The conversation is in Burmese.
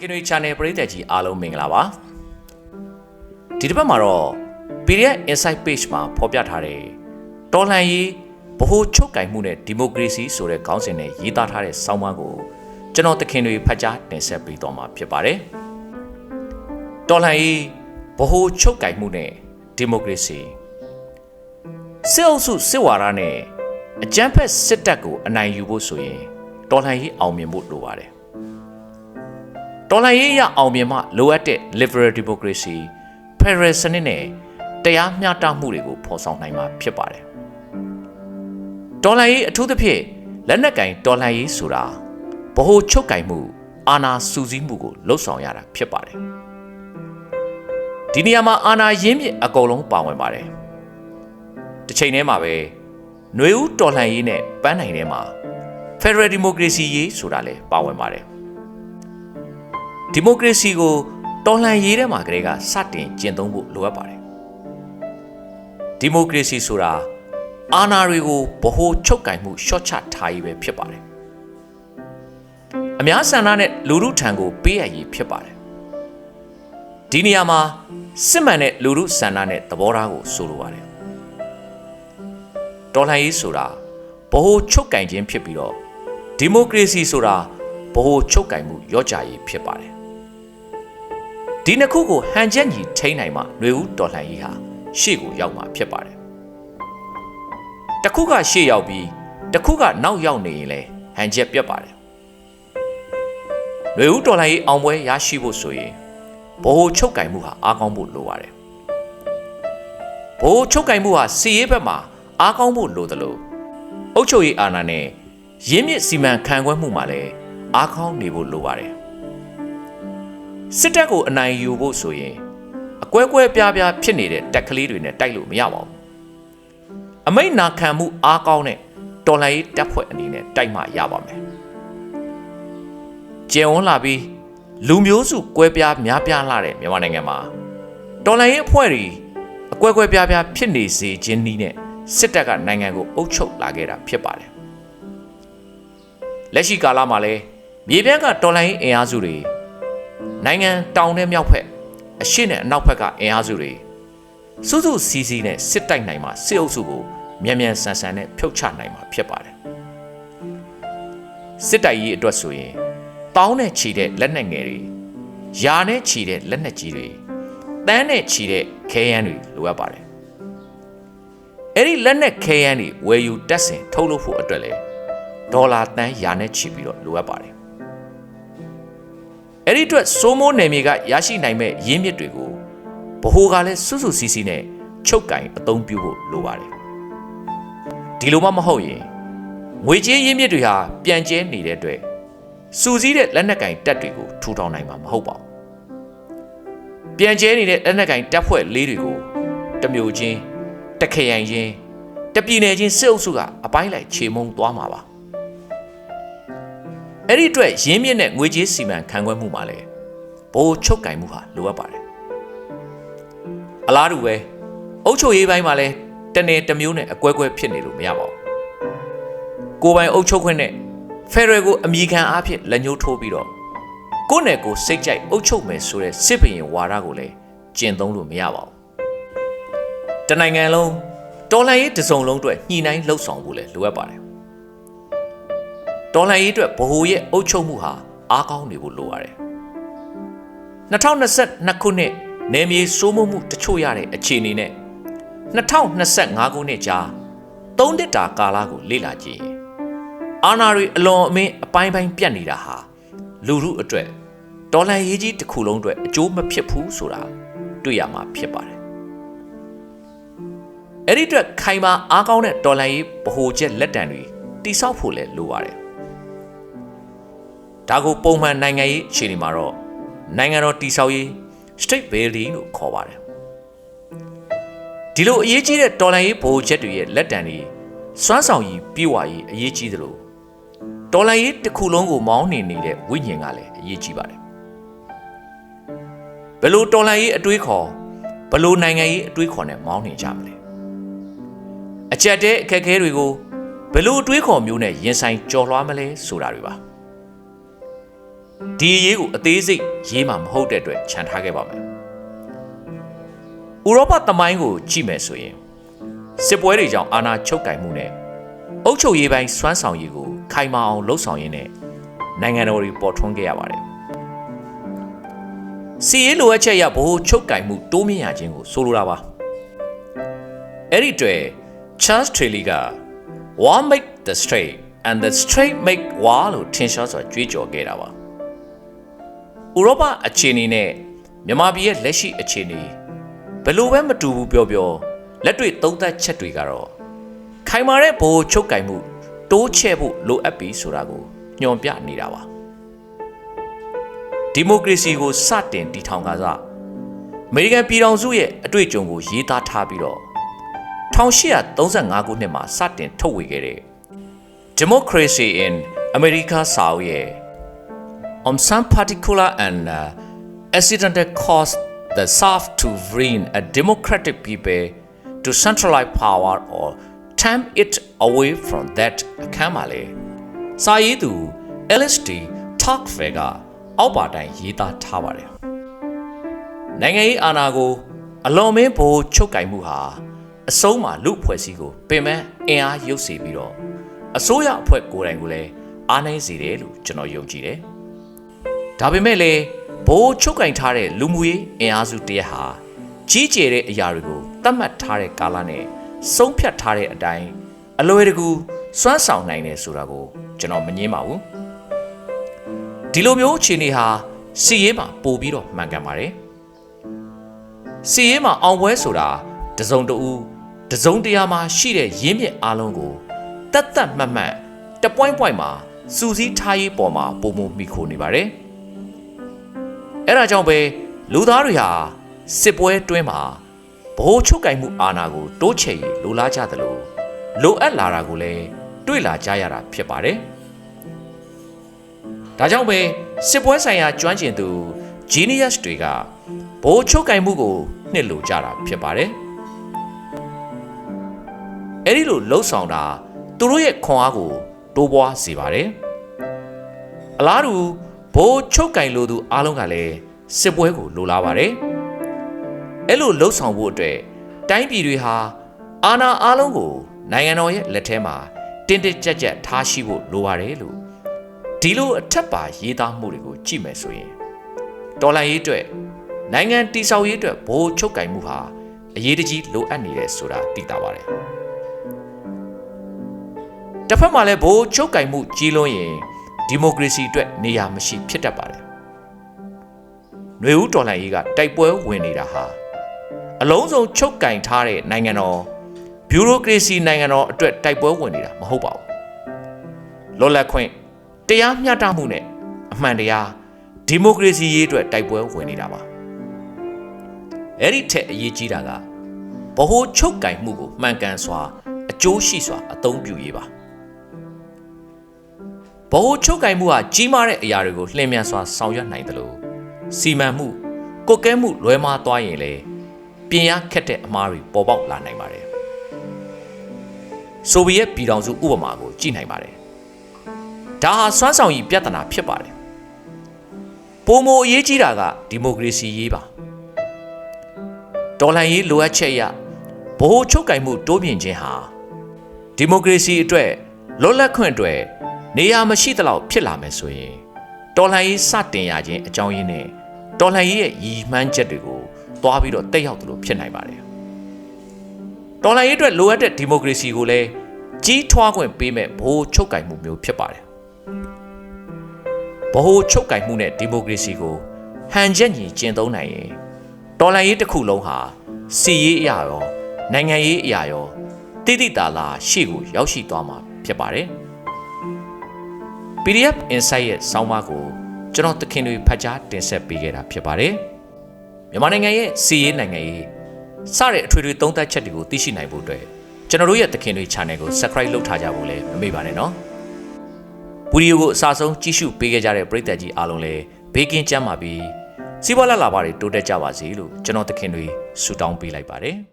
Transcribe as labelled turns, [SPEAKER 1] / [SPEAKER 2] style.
[SPEAKER 1] ကင်နွေ channel ပရိသတ်ကြီးအားလုံးမင်္ဂလာပါဒီတစ်ပတ်မှာတော့ PDF Insight Page မှာဖော်ပြထားတဲ့တော်လှန်ရေးဗဟိုချုပ်ကင်မှုနဲ့ဒီမိုကရေစီဆိုတဲ့ခေါင်းစဉ်နဲ့ရေးသားထားတဲ့ဆောင်းပါးကိုကျွန်တော်တခင်တွေဖတ်ကြားတင်ဆက်ပေးသွားမှာဖြစ်ပါတယ်တော်လှန်ရေးဗဟိုချုပ်ကင်မှုနဲ့ဒီမိုကရေစီစစ်အုပ်စုစစ်ဝါဒနဲ့အကြမ်းဖက်စစ်တပ်ကိုအနိုင်ယူဖို့ဆိုရင်တော်လှန်ရေးအောင်မြင်ဖို့လိုပါတယ် တော်လှန်ရေးရအောင်မြင်မှလိုအပ်တဲ့ liberal democracy federal စနစ်နဲ့တရားမျှတမှုတွေကိုဖော်ဆောင်နိုင်မှာဖြစ်ပါတယ်တော်လှန်ရေးအထူးသဖြင့်လက်နက်ကင်တော်လှန်ရေးဆိုတာဗဟိုချုပ်ကင်မှုအာဏာစူးစီးမှုကိုလှုပ်ဆောင်ရတာဖြစ်ပါတယ်ဒီနေရာမှာအာဏာရင်းမြစ်အကုန်လုံးပါဝင်ပါတယ်တစ်ချိန်တည်းမှာပဲຫນွေဦးတော်လှန်ရေးနဲ့ပန်းနိုင်ထဲမှာ Federal Democracy ရေးဆိုတာလည်းပါဝင်ပါတယ် ဒီမိုကရေစီကိုတော်လှန်ရေးထဲမှာကလေးကစတင်ကျင့်သုံးဖို့လိုအပ်ပါတယ်ဒီမိုကရေစီဆိုတာအာဏာတွေကိုဗဟိုချုပ်ကင်မှုရှော့ချထားရေးပဲဖြစ်ပါတယ်အများဆန္ဒနဲ့လူထုထံကိုပေးရရေးဖြစ်ပါတယ်ဒီနေရာမှာစစ်မှန်တဲ့လူထုဆန္ဒနဲ့သဘောထားကိုဆိုလိုပါတယ်တော်လှန်ရေးဆိုတာဗဟိုချုပ်ကင်ခြင်းဖြစ်ပြီးတော့ဒီမိုကရေစီဆိုတာ ဗဟိုချုပ်ကင်မှုရော့ကြရေးဖြစ်ပါတယ်ဒီနှစ်ခုကိုဟန်ချက်ညီထိန်းနိုင်မှຫນွေဦးတော်လှန်ရေးဟာရှေ့ကိုရောက်မှာဖြစ်ပါတယ်တစ်ခုကရှေ့ရောက်ပြီးတစ်ခုကနောက်ရောက်နေရင်လဲဟန်ချက်ပြတ်ပါတယ်ຫນွေဦးတော်လှန်ရေးအောင်ပွဲရရှိဖို့ဆိုရင်ဗဟိုချုပ်ကင်မှုဟာအားကောင်းဖို့လိုပါတယ်ဗဟိုချုပ်ကင်မှုဟာစီရေးဘက်မှာအားကောင်းဖို့လိုတယ်လို့အုပ်ချုပ်ရေးအာဏာနဲ့ရင်းမြစ်စီမံခန့်ခွဲမှုမှာလည်း အားကောင်းနေဖို့လိုပါတယ်စစ်တပ်ကိုအနိုင်ယူဖို့ဆိုရင်အကွဲကွဲပြားပြားဖြစ်နေတဲ့တက်ကလေးတွေနဲ့တိုက်လို့မရပါဘူးအမိတ်နာခံမှုအားကောင်းတဲ့တော်လှန်ရေးတပ်ဖွဲ့အနေနဲ့တိုက်မှရပါမယ်ကျယ်ဝန်းလာပြီးလူမျိုးစုကွဲပြားများပြားလာတဲ့မြန်မာနိုင်ငံမှာတော်လှန်ရေးအဖွဲ့တွေအကွဲကွဲပြားပြားဖြစ်နေစေခြင်းနည်းနဲ့စစ်တပ်ကနိုင်ငံကိုအုပ်ချုပ်လာခဲ့တာဖြစ်ပါတယ်လက်ရှိကာလမှာလည်း မြေပြန့်ကတော်လှန်ရေးအင်အားစုတွေနိုင်ငံတောင်နဲ့မြောက်ဖက်အရှေ့နဲ့အနောက်ဖက်ကအင်အားစုတွေစုစုစည်းစည်းနဲ့စစ်တိုက်နိုင်မှာစစ်အုပ်စုကိုမြန်မြန်ဆန်ဆန်နဲ့ဖြုတ်ချနိုင်မှာဖြစ်ပါတယ်စစ်တိုက်ရေးအတွက်ဆိုရင်တောင်းနဲ့ချီတဲ့လက်နက်ငယ်တွေယာနဲ့ချီတဲ့လက်နက်ကြီးတွေတန်းနဲ့ချီတဲ့ခဲယမ်းတွေလိုအပ်ပါတယ်အဲ့ဒီလက်နက်ခဲယမ်းတွေဝယ်ယူတက်ဆင်ထုတ်လုပ်ဖို့အတွက်လဲဒေါ်လာတန်းယာနဲ့ချီပြီးတော့လိုအပ်ပါတယ် အဲ့ဒီအတွက်စိုးမိုးနယ်မြေကရရှိနိုင်မဲ့ရင်းမြစ်တွေကိုဗဟိုကလည်းစွစွစီးစီးနဲ့ချုပ်ကင်အသုံးပြုဖို့လိုပါတယ်ဒီလိုမှမဟုတ်ရင်ငွေကြေးရင်းမြစ်တွေဟာပြန်ကျဲနေတဲ့အတွက်စူစည်းတဲ့လက်နက်ကင်တပ်တွေကိုထူထောင်နိုင်မှာမဟုတ်ပါဘူးပြန်ကျဲနေတဲ့လက်နက်ကင်တပ်ဖွဲ့လေးတွေကိုတမျိုးချင်းတခရိုင်ချင်းတပြည်နယ်ချင်းစစ်အုပ်စုကအပိုင်းလိုက်ခြေမုံသွားမှာပါ အဲ့ဒီအတွက်ရင်းမြစ်နဲ့ငွေကြေးစီမံခန့်ခွဲမှုမှာလည်းဘိုးချုပ်ကင်မှုဟာလိုအပ်ပါတယ်အလားတူပဲအုပ်ချုပ်ရေးပိုင်းမှာလည်းတနေ့တစ်မျိုးနဲ့အကွဲကွဲဖြစ်နေလို့မရပါဘူးကိုပိုင်အုပ်ချုပ်ခွင့်နဲ့ဖက်ဒရယ်ကိုအမိခံအားဖြင့်လက်ညှိုးထိုးပြီးတော့ကိုယ့်နယ်ကိုစိတ်ကြိုက်အုပ်ချုပ်မယ်ဆိုတဲ့စစ်ဘရင်ဝါဒကိုလည်းကျင့်သုံးလို့မရပါဘူးတနိုင်ငံလုံးတော်လှန်ရေးတစုံလုံးအတွက်ညှိနှိုင်းလှုပ်ဆောင်ဖို့လည်းလိုအပ်ပါတယ် တော်လှန်ရေးအတွက်ဗဟိုရဲ့အုပ်ချုပ်မှုဟာအားကောင်းနေဖို့လိုရတယ်2022ခုနှစ်နယ်မြေစိုးမိုးမှုတချို့ရတဲ့အခြေအနေနဲ့2025ခုနှစ်ကြာ၃နှစ်တာကာလကိုလေ့လာကြည့်ရင်အာဏာတွေအလွန်အမင်းအပိုင်းပိုင်းပြတ်နေတာဟာလူမှုအတွက်ဒေါ်လာရေးကြီးတစ်ခုလုံးအတွက်အကျိုးမဖြစ်ဘူးဆိုတာတွေ့ရမှာဖြစ်ပါတယ်အဲ့ဒီအတွက်ခိုင်မာအားကောင်းတဲ့ဒေါ်လာရေးဗဟိုချက်လက်တံတွေတိစောက်ဖို့လည်းလိုပါတယ် ဒါကိုပုံမှန်နိုင်ငံရေးအခြေအနေမှာတော့နိုင်ငံတော်တိစောက်ရေး state building လို့ခေါ်ပါတယ်ဒီလိုအရေးကြီးတဲ့တော်လှန်ရေးဗဟိုချက်တွေရဲ့လက်တံတွေစွမ်းဆောင်ရည်ပြေဝရေးအရေးကြီးသလိုတော်လှန်ရေးတစ်ခုလုံးကိုမောင်းနေနေတဲ့ဝိညာဉ်ကလည်းအရေးကြီးပါတယ်ဘယ်လိုတော်လှန်ရေးအတွေးခေါ်ဘယ်လိုနိုင်ငံရေးအတွေးခေါ်နဲ့မောင်းနေကြမလဲအချက်တဲအခက်အခဲတွေကိုဘယ်လိုအတွေးခေါ်မျိုးနဲ့ရင်ဆိုင်ကြော်လွှားမလဲဆိုတာတွေပါ ဒီအရေးကိုအသေးစိတ်ရေးမှာမဟုတ်တဲ့အတွက်ခြံထားခဲ့ပါမယ်ဥရောပသမိုင်းကိုကြည့်မယ်ဆိုရင်စစ်ပွဲတွေကြောင့်အာဏာချုပ်ကင်မှုနဲ့အုပ်ချုပ်ရေးပိုင်းစွမ်းဆောင်ရည်ကိုခိုင်မာအောင်လှုပ်ဆောင်ရင်းနဲ့နိုင်ငံတော်တွေပေါ်ထွန်းခဲ့ရပါတယ်စီရေးလိုအပ်ချက်ရဘိုးချုပ်ကင်မှုတိုးမြင့်ရခြင်းကိုဆိုလိုတာပါအဲ့ဒီအတွေ့ Charles Taylor က war make the straight and the straight make war လို့ထင်ရှားစွာကြွေးကြော်ခဲ့တာပါ ဥရောပအခြေအနေနဲ့မြန်မာပြည်ရဲ့လက်ရှိအခြေအနေဘယ်လိုပဲမတူဘူးပြောပြောလက်တွေ့သုံးသပ်ချက်တွေကတော့ခိုင်မာတဲ့ဘိုးချုပ်ကင်မှုတိုးချဲ့ဖို့လိုအပ်ပြီဆိုတာကိုညွှန်ပြနေတာပါဒီမိုကရေစီကိုစတင်တည်ထောင်ကစားအမေရိကန်ပြည်ထောင်စုရဲ့အတွေ့အကြုံကိုရေးသားထားပြီးတော့1835ခုနှစ်မှာစတင်ထုတ်ဝေခဲ့တဲ့ Democracy in America စာအုပ်ရဲ့ on some particular and uh, accidental cause that serve to bring a democratic people to centralize power or tempt it away from that အခမ်းမှာလေစာရေးသူ LSD Tocqueville ကအောက်ပါတိုင်းရေးသားထားပါတယ်နိုင်ငံရေးအာဏာကိုအလွန်မင်းဘိုးချုပ်ကင်မှုဟာအဆုံးမှာလူအဖွဲ့အစည်းကိုပင်မအင်အားရုပ်စေပြီးတော့အစိုးရအဖွဲ့ကိုယ်တိုင်ကိုလည်းအားနည်းစေတယ်လို့ကျွန်တော်ယုံကြည်တယ်။ ဒါပေမဲ့လည်းဘိုးချုပ်ကင်ထားတဲ့လူမှုရေးအင်အားစုတရက်ဟာကြီးကျယ်တဲ့အရာတွေကိုသတ်မှတ်ထားတဲ့ကာလနဲ့ဆုံးဖြတ်ထားတဲ့အတိုင်းအလွယ်တကူစွမ်းဆောင်နိုင်တယ်ဆိုတာကိုကျွန်တော်မငင်းပါဘူး။ဒီလိုမျိုးအခြေအနေဟာစီရေးမှာပို့ပြီးတော့မှန်ကန်ပါတယ်။စီရေးမှာအောင်ပွဲဆိုတာတစုံတဦးတစုံတရာမှာရှိတဲ့ရင်းမြစ်အလုံးကိုတတ်တတ်မှတ်မှတ်တပွိုင်းပွိုင်းမှာစူးစီးထားရေးပေါ်မှာပုံမမိခိုနေပါတယ်။ အဲဒါကြောင့်ပဲလူသားတွေဟာစစ်ပွဲတွင်းမှာဘိုးချုပ်ကင်မှုအာဏာကိုတိုးချဲ့ရေးလိုလားကြသလိုလိုအပ်လာတာကိုလည်းတွေ့လာကြရတာဖြစ်ပါတယ်။ဒါကြောင့်ပဲစစ်ပွဲဆိုင်ရာကျွမ်းကျင်သူ genius တွေကဘိုးချုပ်ကင်မှုကိုနှစ်လိုကြတာဖြစ်ပါတယ်။အဲ့ဒီလိုလှုပ်ဆောင်တာသူတို့ရဲ့ခွန်အားကိုတိုးပွားစေပါတယ်အလားတူ ဘိုးချုပ်ကင်လိုသူအားလုံးကလည်းစစ်ပွဲကိုလိုလားပါတယ်အဲ့လိုလှုပ်ဆောင်ဖို့အတွက်တိုင်းပြည်တွေဟာအာဏာအားလုံးကိုနိုင်ငံတော်ရဲ့လက်ထဲမှာတင်းတင်းကြပ်ကြပ်ထားရှိဖို့လိုပါတယ်လို့ဒီလိုအထက်ပါရေးသားမှုတွေကိုကြည့်မယ်ဆိုရင်တော်လှန်ရေးအတွက်နိုင်ငံတည်ဆောက်ရေးအတွက်ဘိုးချုပ်ကင်မှုဟာအရေးတကြီးလိုအပ်နေတယ်ဆိုတာသိတာပါတယ်တစ်ဖက်မှာလည်းဘိုးချုပ်ကင်မှုကြီးလွန်းရင် ဒီမိုကရေစီအတွက်နေရာမရှိဖြစ်တတ်ပါတယ်။ຫນွေဦးတော်လှန်ရေးကတိုက်ပွဲဝင်နေတာဟာအလုံးစုံချုပ်ကင်ထားတဲ့နိုင်ငံတော်ဘျူရိုကရေစီနိုင်ငံတော်အတွက်တိုက်ပွဲဝင်နေတာမဟုတ်ပါဘူး။လော်လက်ခွင့်တရားမျှတမှုနဲ့အမှန်တရားဒီမိုကရေစီရေးအတွက်တိုက်ပွဲဝင်နေတာပါ။အဲ့ဒီထက်အရေးကြီးတာကဗဟိုချုပ်ကင်မှုကိုမှန်ကန်စွာအကျိုးရှိစွာအသုံးပြုရေးပါ။ ဗဟိုချုပ်ကင်မှုဟာကြီးမားတဲ့အရာတွေကိုလှည့်မြန်စွာဆောင်ရွက်နိုင်တယ်လို့စီမံမှုကုတ်ကဲမှုလွဲမှားသွားရင်လေပြင်ရခက်တဲ့အမှားတွေပေါ်ပေါက်လာနိုင်ပါတယ်ဆိုဗီယက်ပြည်ထောင်စုဥပမာကိုကြည့်နိုင်ပါတယ်ဒါဟာစွမ်းဆောင်ရည်ပြဿနာဖြစ်ပါတယ်ပုံမအရေးကြီးတာကဒီမိုကရေစီရေးပါတော်လှန်ရေးလိုအပ်ချက်အရဗဟိုချုပ်ကင်မှုတိုးမြင့်ခြင်းဟာဒီမိုကရေစီအတွက်လွတ်လပ်ခွင့်အတွက် နေရာမရှိသလောက်ဖြစ်လာမယ်ဆိုရင်တော်လှန်ရေးစတင်ရခြင်းအကြောင်းရင်းနဲ့တော်လှန်ရေးရဲ့ရည်မှန်းချက်တွေကိုသွားပြီးတော့တက်ရောက်သလိုဖြစ်နိုင်ပါတယ်တော်လှန်ရေးအတွက်လိုအပ်တဲ့ဒီမိုကရေစီကိုလည်းကြီးထွားခွင့်ပေးမဲ့ဘိုးချုပ်ကင်မှုမျိုးဖြစ်ပါတယ်ဘိုးချုပ်ကင်မှုနဲ့ဒီမိုကရေစီကိုဟန်ချက်ညီကျင့်သုံးနိုင်ရင်တော်လှန်ရေးတစ်ခုလုံးဟာစီရေးအရာရောနိုင်ငံရေးအရာရောတိတိတာလာရှေ့ကိုရောက်ရှိသွားမှာဖြစ်ပါတယ် PDF Insight ရဲ့ဆောင်းပါးကိုကျွန်တော်သခင်တွေဖတ်ကြားတင်ဆက်ပေးခဲ့တာဖြစ်ပါတယ်။မြန်မာနိုင်ငံရဲ့စီးရေးနိုင်ငံရေးစတဲ့အထွေထွေသုံးသပ်ချက်တွေကိုသိရှိနိုင်ဖို့အတွက်ကျွန်တော်တို့ရဲ့သခင်တွေ channel ကို subscribe လုပ်ထားကြဖို့လည်းမမေ့ပါနဲ့နော်။ဗီဒီယိုကိုအစားဆုံးကြည့်ရှုပေးခဲ့ကြတဲ့ပရိသတ်ကြီးအားလုံးလည်းဘေးကင်းကြမ်းပါပြီးစီးပွားလလှပါတွေတိုးတက်ကြပါစေလို့ကျွန်တော်သခင်တွေဆုတောင်းပေးလိုက်ပါတယ်။